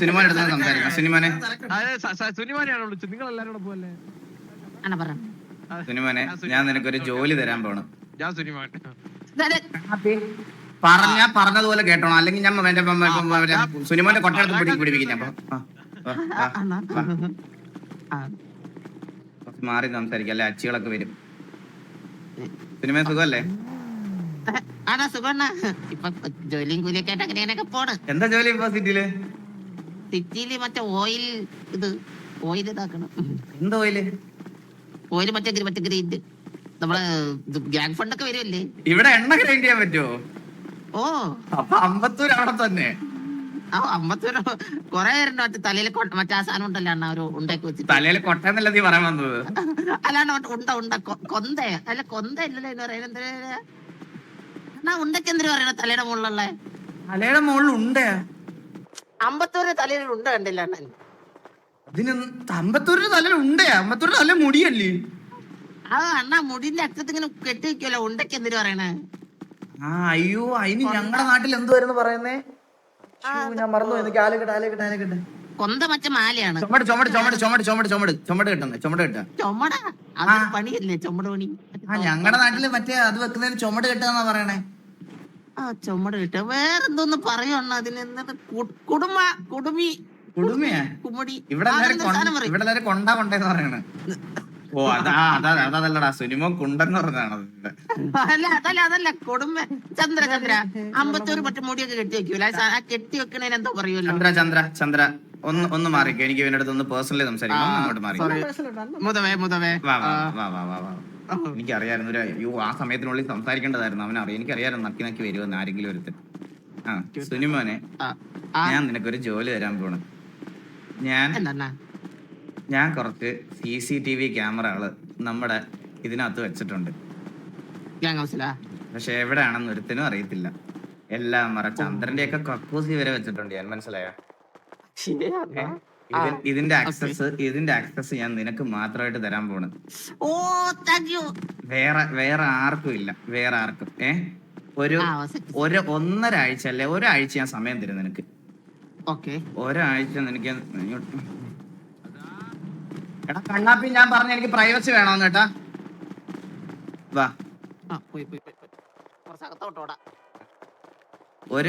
Cinema എടുത്ത് സംസാരിക്കാം. സിനിമനെ. സുനിമാനെയാണ് വിളിച്ചത്. നിങ്ങൾ എല്ലാരും കൂടെ പോലെ അണ്ണ പറ. സിനിമനെ ഞാൻ നിനക്കൊരു ജോലി തരാൻ പോണം. ഞാൻ സുനിമാൻ പറഞ്ഞ പറഞ്ഞതുപോലെ കേട്ടോണം. അല്ലെങ്കിൽ ഞാൻ എന്റെ സുനിമാന്റെ കൊട്ടയെടുത്ത് പിടി പിടിപ്പിക്കും ഞാൻ. മാറി സംസാരിക്കാം അല്ലെ? അച്ചികളൊക്കെ വരും. സിനിമ സുഖമല്ലേ? എന്താ ജോലി ഇപ്പൊ സിറ്റിയിൽ? സിറ്റിയിൽ മറ്റേ ഓയിൽ ഇത് ഓയിൽ ഇതാക്കണം. എന്ത് ഓയിൽ? ഓയിൽ മറ്റേ ഗ്രീ- മറ്റേ ഗ്രീൻ നമ്മളെ ഗ്യാങ് ഫണ്ട് ഒക്കെ വരുമല്ലേ ഇവിടെ എണ്ണ ഗ്രൈൻഡ് ചെയ്യാൻ പറ്റുമോ ഓ. അപ്പൊ അമ്പത്തൂർ അവിടെ തന്നെ. ആ അമ്പത്തൂര് കൊറേ പേരുണ്ട്. മറ്റേ തലയിൽ മറ്റേ ആ സാധനം ഉണ്ടല്ലോ അണ്ണ ഒരു ഉണ്ടാക്കി വെച്ചിട്ട്. തലയിൽ കൊട്ടന്നല്ല നീ പറയാൻ വന്നത്? അല്ലാണ്ട് മറ്റേ ഉണ്ട ഉണ്ട കൊ- കൊന്ത. അല്ല കൊന്ത ഇല്ലല്ലോ എന്ന് പറയുന്നത്. എന്തിനാ അണ്ണാ ഉണ്ടക്ക് എന്തിനു പറയണ തലയുടെ മുകളിലുള്ള? തലയുടെ മുകളിൽ ഉണ്ട്. അമ്പത്തൂര് തലയിൽ ഉണ്ട കണ്ടില്ല അണ്ണൻ അതിന് അമ്പത്തൂരിന്റെ തലയിൽ ഉണ്ട് അമ്പത്തൂരിന് തല മുടിയല്ലേ? ആ അണ്ണാ മുടിന്റെ അറ്റത്ത് ഇങ്ങനെ കെട്ടി വെക്കുമല്ലോ ഉണ്ടക്ക് എന്തിനു പറയണേ? ആ അയ്യോ അതിന് ഞങ്ങളുടെ നാട്ടിൽ എന്തുവായിരുന്നു പറയുന്നേ? ഞാൻ മറന്നു എനിക്ക് കൊന്ത മറ്റേ മാലയാണ്. ചുമട് ചുമട് ചുമട് ചുമട് ചുമട് ചുമട് ചുമട് കിട്ടുന്നത് ചുമട് കിട്ടുക. ചുമട? അത് പണിയല്ലേ ചുമട് പണി. ആ ഞങ്ങളുടെ നാട്ടിൽ മറ്റേ അത് വെക്കുന്നതിന് ചുമട് കിട്ടുക പറയണേ? ആ ചുമട് കിട്ടുക വേറെന്തോന്ന് പറയണ അതിന് കുടുംബ കുടുമ കുടുമയാ കുമ്മടി ഇവിടെ കൊണ്ട- ഓ അതാ അതാ അതല്ലടാ സുനിമോ കുണ്ടെന്ന് പറഞ്ഞതാണ് അതിന്റെ. അല്ല അതല്ല അതല്ല കൊടുമ ചന്ദ്ര ചന്ദ്ര. അമ്പത്തൂര് മറ്റേ മുടിയൊക്കെ കെട്ടി വെക്കൂല ആ കെട്ടി വെക്കണേന് എന്തോ പറയുമല്ലോ ചന്ദ്ര ചന്ദ്ര ചന്ദ്ര. ഒന്ന് ഒന്ന് മാറിക്കോ. എനിക്ക് ഇവന്റെ അടുത്ത് ഒന്ന് പേഴ്സണലി സംസാരിക്കണം. ഒന്ന് അങ്ങോട്ട് മാറി മുതവേ മുതവേ. വാ വാ വാ വാ വാ വാ. എനിക്കറിയായിരുന്നു. ഒരു അയ്യോ ആ സമയത്തിനുള്ളിൽ സംസാരിക്കേണ്ടതായിരുന്നു. അവൻ അറിയാം എനിക്കറിയായിരുന്നു നക്കി നക്കി വരുമെന്ന് ആരെങ്കിലും ഒരുത്തൻ. ആ സുനിമോനെ ഞാൻ നിനക്കൊരു ജോലി തരാൻ പോണ്. ഞാൻ ഞാൻ കുറച്ച് സി സി ടി വി ക്യാമറകൾ നമ്മുടെ ഇതിനകത്ത് വെച്ചിട്ടുണ്ട്. പക്ഷെ എവിടെയാണെന്ന് ഒരുത്തിനും അറിയത്തില്ല. എല്ലാം മറ ചന്ദ്രന്റെ ഒക്കെ കക്കൂസി വരെ വെച്ചിട്ടുണ്ട്. ഞാൻ മനസ്സിലായോ? ഇതിന്റെ ആക്സസ് ഇതിന്റെ ആക്സസ് ഞാൻ നിനക്ക് മാത്രമായിട്ട് തരാൻ പോണത്. ഓ താങ്ക് യു വേറെ വേറെ ആർക്കും ഇല്ല. വേറെ ആർക്കും. ഏ? ഒരു ഒരു ഒന്നര ആഴ്ച അല്ലെ? ഒരാഴ്ച ഞാൻ സമയം തരും നിനക്ക്. ഓക്കെ. ഒരാഴ്ച നിനക്ക് എടാ കണ്ണാപ്പി ഞാൻ പറഞ്ഞ എനിക്ക് പ്രൈവസി വേണമെന്ന് കേട്ടാ. വാ. ഒരു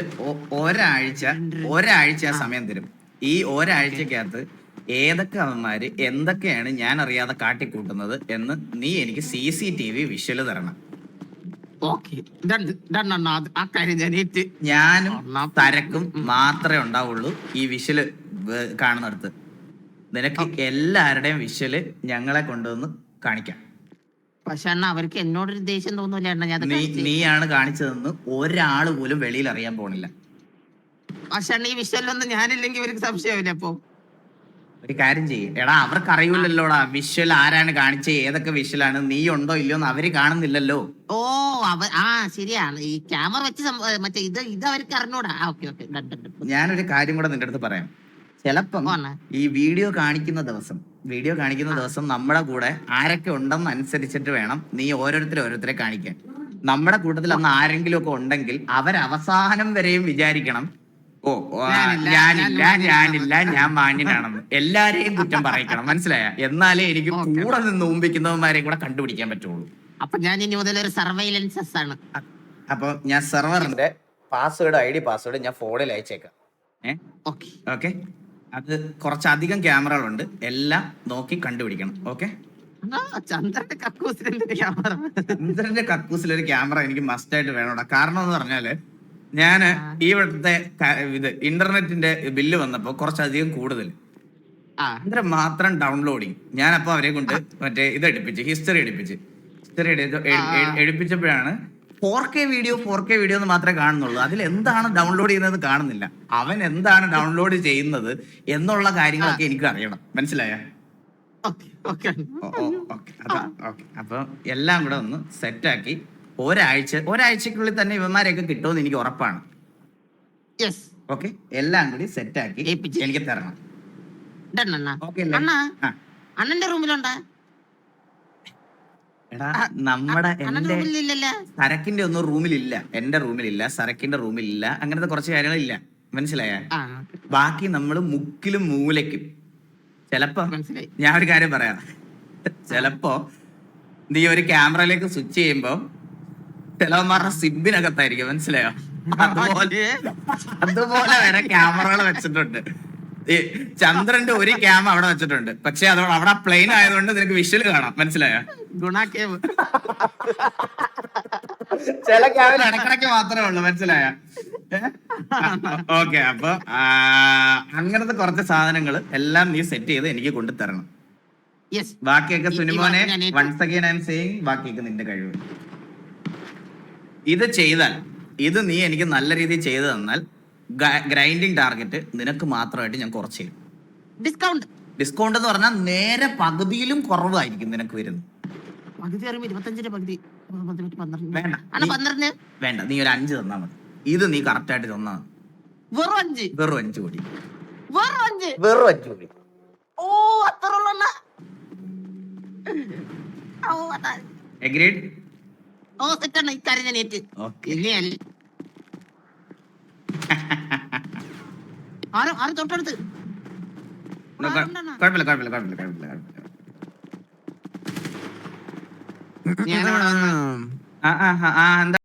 ഒരാഴ്ച ഒരാഴ്ച ഞാൻ സമയം തരും. ഈ ഒരാഴ്ചക്കകത്ത് ഏതൊക്കെ അവന്മാര് എന്തൊക്കെയാണ് ഞാൻ അറിയാതെ കാട്ടിക്കൂട്ടുന്നത് എന്ന് നീ എനിക്ക് C C T V visual തരണം. ഞാനും തരക്കും മാത്രമേ ഉണ്ടാവുള്ളൂ ഈ വിഷ്വൽ കാണുന്നിടത്ത്. നിനക്ക് എല്ലാവരുടെയും വിഷ്വൽ ഞങ്ങളെ കൊണ്ടുവന്ന് കാണിക്കാം. പക്ഷെ അണ്ണ അവർക്ക് എന്നോടൊരു ദേഷ്യം തോന്നൂല അണ്ണ ഞാൻ. നീയാണ് കാണിച്ചതെന്ന് ഒരാൾ പോലും വെളിയിൽ അറിയാൻ പോണില്ല. പക്ഷെ ഈ വിഷ്വലൊന്നും ഞാനില്ലെങ്കിൽ ഇവർക്ക് സംശയമില്ല അപ്പൊ. ഒരു കാര്യം ചെയ്യും. എടാ അവർക്ക് അറിയില്ലല്ലോടാ വിഷ്വൽ ആരാണ് കാണിച്ചത് ഏതൊക്കെ വിഷ്വലാണ് നീ ഉണ്ടോ ഇല്ലയോ എന്ന് അവർ കാണുന്നില്ലല്ലോ. ഓ അവ ആ ശരിയാണ് ഈ ക്യാമറ വെച്ച് മറ്റേ ഇത് ഇത് അവർക്ക് അറിഞ്ഞൂടാ. ഓക്കെ ഓക്കെ ഞാനൊരു കാര്യം കൂടെ നിന്റെ അടുത്ത് പറയാം. ചിലപ്പം ഈ വീഡിയോ കാണിക്കുന്ന ദിവസം വീഡിയോ കാണിക്കുന്ന ദിവസം നമ്മുടെ കൂടെ ആരൊക്കെ ഉണ്ടെന്ന് അനുസരിച്ചിട്ട് വേണം നീ ഓരോരുത്തരെ ഓരോരുത്തരെ കാണിക്കാൻ. നമ്മുടെ കൂട്ടത്തിൽ അന്ന് ആരെങ്കിലും ഒക്കെ ഉണ്ടെങ്കിൽ അവരവസാനം വരെയും വിചാരിക്കണം ഓ ഞാനില്ല, ഞാനില്ല ഞാൻ മാന്യനാണെന്ന് എല്ലാരെയും കുറ്റം പറയിക്കണം. മനസ്സിലായ? എന്നാലേ എനിക്ക്. കൂടെ നിന്ന് ഊമ്പിക്കുന്നവന്മാരെയും കൂടെ കണ്ടുപിടിക്കാൻ പറ്റുള്ളൂ. അപ്പൊ ഞാൻ ഇനി മുതൽ ഒരു സർവൈലൻസസ് ആണ്. അപ്പൊ ഞാൻ സെർവറിന്റെ പാസ്വേഡ് ഐ ഡി പാസ്വേഡ് ഞാൻ ഫോണിൽ അയച്ചേക്കാം. ഓക്കെ. അത് കുറച്ചധികം ക്യാമറകളുണ്ട്. എല്ലാം നോക്കി കണ്ടുപിടിക്കണം. ഓക്കെ? ചന്ദ്രന്റെ കക്കൂസിന്റെ ക്യാമറ? ചന്ദ്രന്റെ കക്കൂസിൽ ഒരു ക്യാമറ എനിക്ക് മസ്റ്റ് ആയിട്ട് വേണോടാ. കാരണം എന്ന് പറഞ്ഞാൽ ഞാൻ ഈ ഇവിടുത്തെ ഇത് ഇന്റർനെറ്റിന്റെ ബില്ല് വന്നപ്പോ കുറച്ചധികം കൂടുതൽ. മാത്രം ഡൗൺലോഡിങ് ഞാൻ ഞാനപ്പോ അവരെ കൊണ്ട് മറ്റേ ഇത് എടുപ്പിച്ച് ഹിസ്റ്ററി എടുപ്പിച്ച്. History എടുപ്പിച്ചപ്പോഴാണ് four K video four K video എന്ന് മാത്രമേ കാണുന്നുള്ളൂ. അതിൽ എന്താണ് ഡൗൺലോഡ് ചെയ്യുന്നത് കാണുന്നില്ല. അവൻ എന്താണ് ഡൗൺലോഡ് ചെയ്യുന്നത് എന്നുള്ള കാര്യങ്ങളൊക്കെ എനിക്ക് അറിയണം മനസ്സിലായ? അപ്പൊ എല്ലാം കൂടെ ഒന്ന് സെറ്റാക്കി ഒരാഴ്ച ഒരാഴ്ചക്കുള്ളിൽ തന്നെ ഇവന്മാരെയൊക്കെ കിട്ടുമെന്ന് എനിക്ക് ഉറപ്പാണ്. യെസ് ഓക്കെ എല്ലാം കൂടി സെറ്റ് ആക്കി ഏൽപ്പിച്ച്. എനിക്ക് തരണം. അണ്ണന്റെ റൂമിലുണ്ടാ? എടാ നമ്മുടെ എന്റെ സരക്കിന്റെ ഒന്നും റൂമിലില്ല. എന്റെ റൂമിലില്ല സരക്കിന്റെ റൂമിലില്ല അങ്ങനത്തെ കുറച്ച് കാര്യങ്ങളില്ല. മനസ്സിലായ? ബാക്കി നമ്മൾ മുക്കിലും മൂലയ്ക്കും. ചെലപ്പോ ഞാൻ ഒരു കാര്യം പറയാം. ചെലപ്പോ നീ ഒരു ക്യാമറയിലേക്ക് സ്വിച്ച് ചെയ്യുമ്പോ ചിലവന്മാരുടെ സിബിനകത്തായിരിക്കും മനസ്സിലായോ? അതുപോലെ അതുപോലെ വരെ ക്യാമറകൾ വെച്ചിട്ടുണ്ട്. ഈ ചന്ദ്രന്റെ ഒരു ക്യാമ അവിടെ വെച്ചിട്ടുണ്ട്. പക്ഷെ അത് അവിടെ പ്ലെയിൻ ആയതുകൊണ്ട് നിനക്ക് വിഷ്വൽ കാണാം. മനസ്സിലായോ? ഗുണാക്കേവ്. ചില ക്യാമിൽ ഇടക്കിടക്ക് മാത്രമേ ഉള്ളൂ. മനസ്സിലായ? ഓക്കെ അപ്പൊ അങ്ങനത്തെ കുറച്ച് സാധനങ്ങൾ എല്ലാം നീ സെറ്റ് ചെയ്ത് എനിക്ക് കൊണ്ടുതരണം. യെസ് ബാക്കിയൊക്കെ സുനിമോനെ. Once again I am saying ബാക്കിയൊക്കെ നിന്റെ കഴിവ്. ഇത് ചെയ്താൽ ഇത് നീ എനിക്ക് നല്ല രീതിയിൽ ചെയ്തു തന്നാൽ ഗ്രൈൻഡിങ് ടാർഗറ്റ് നിനക്ക് മാത്രമായിട്ട് ഞാൻ കുറച്ച് തരും. ഡിസ്കൗണ്ട് ഡിസ്കൗണ്ട് എന്ന് പറഞ്ഞാൽ നേരെ പകുതിയിലും കുറവായിരിക്കും നിനക്ക് വരുന്നത്. പകുതി അറിയുമ്പോ ഇരുപത്തഞ്ചിന്റെ പകുതി വേണ്ട. പന്ത്രണ്ട്? വേണ്ട നീ ഒരു അഞ്ച് തന്നാ മതി. ഇത് നീ കറക്റ്റ് ആയിട്ട് തന്നാ മതി. വെറും അഞ്ച്. വെറും അഞ്ച് കോടി. വെറും അഞ്ച്. വെറും അഞ്ച് കോടി. ഓ അത്ര എഗ്രീഡ് ഓ സെറ്റാണ് ഇക്കാര്യം നേറ്റ് ഏറ്റ് ഓക്കെ. ഇല്ലേ അല്ല. ആരും ആരും തൊട്ടടുത്ത്. കുഴപ്പമില്ല കുഴപ്പമില്ല കുഴപ്പമില്ല കുഴപ്പമില്ല കുഴപ്പമില്ല ആ ആ, ആ എന്താ